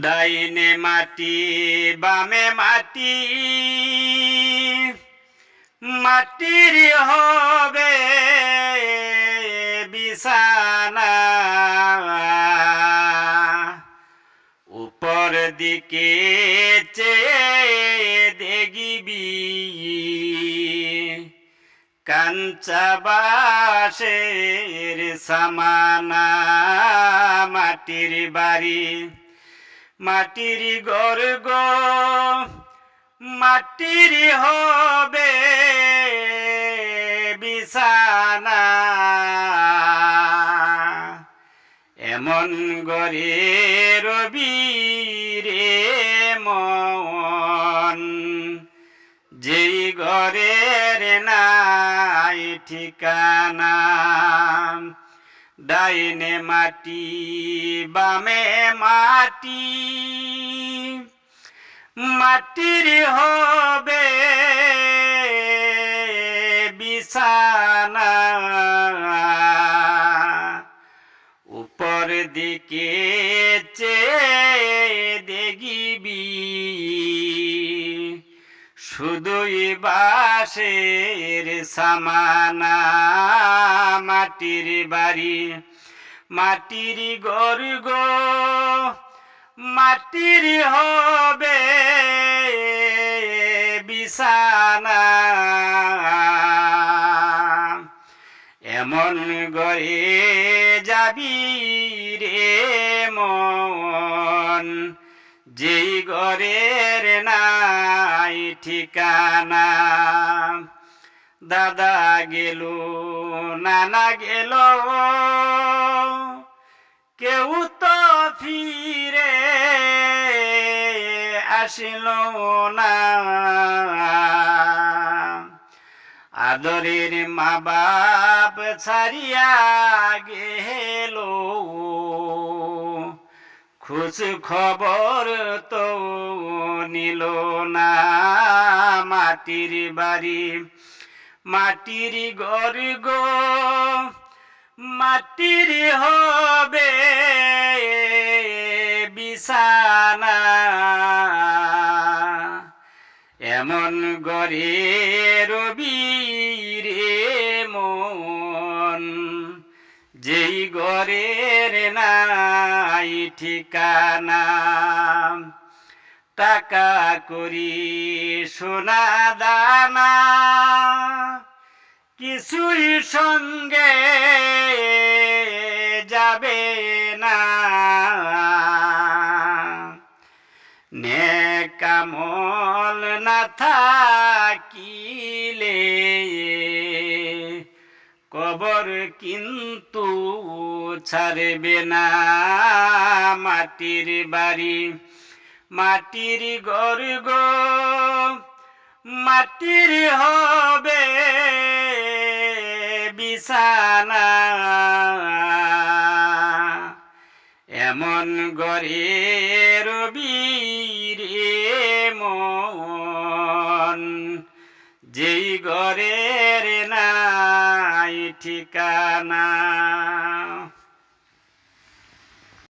ডাইনে মাটি, বামে মাটি। মাটির হবে বিছানা। উপর দিকে চেয়ে দেখিবি। কাঞ্চা বাসের সামানা মাটির বাড়ি। মাটির গর্গ মাটির হবে বিছানা। এমন গরে রবি রে মন যেই ঘরের নাই ঠিকানা। ডাইনে মাটি বামে মাটি। মাটির হবে বিছানা। উপর দিকে চেয়ে দেখিবি। শুধুই বাসের সামানা। মাটির বাড়ি। মাটির গর্গ, মাটির হবে বিছানা। এমন গড়ে যাবি রে মন, যেই ঘরের নাই ঠিকানা। দাদা গেল, নানা গেল। কেউ তো ফিরে আসিল না। আদরের মা বাপ ছাড়িয়া গেল। খোঁজ খবর তো নিল না। মাটির বাড়ি মাটির গর্গ মাটির হবে বিছানা। এমন গরে রবি রে মন যেই গরের নাই ঠিকানা। টাকা করি, সোনা দানা, কিছুই সঙ্গে যাবে না। নেকামল না থাকিলে কবর কিন্তু ছাড়বে না মাটির বাড়ি। মাটির গর্গ মাটির হবে বিছানা। এমন গরে রবি মন যেই ঘরের নাই ঠিকানা।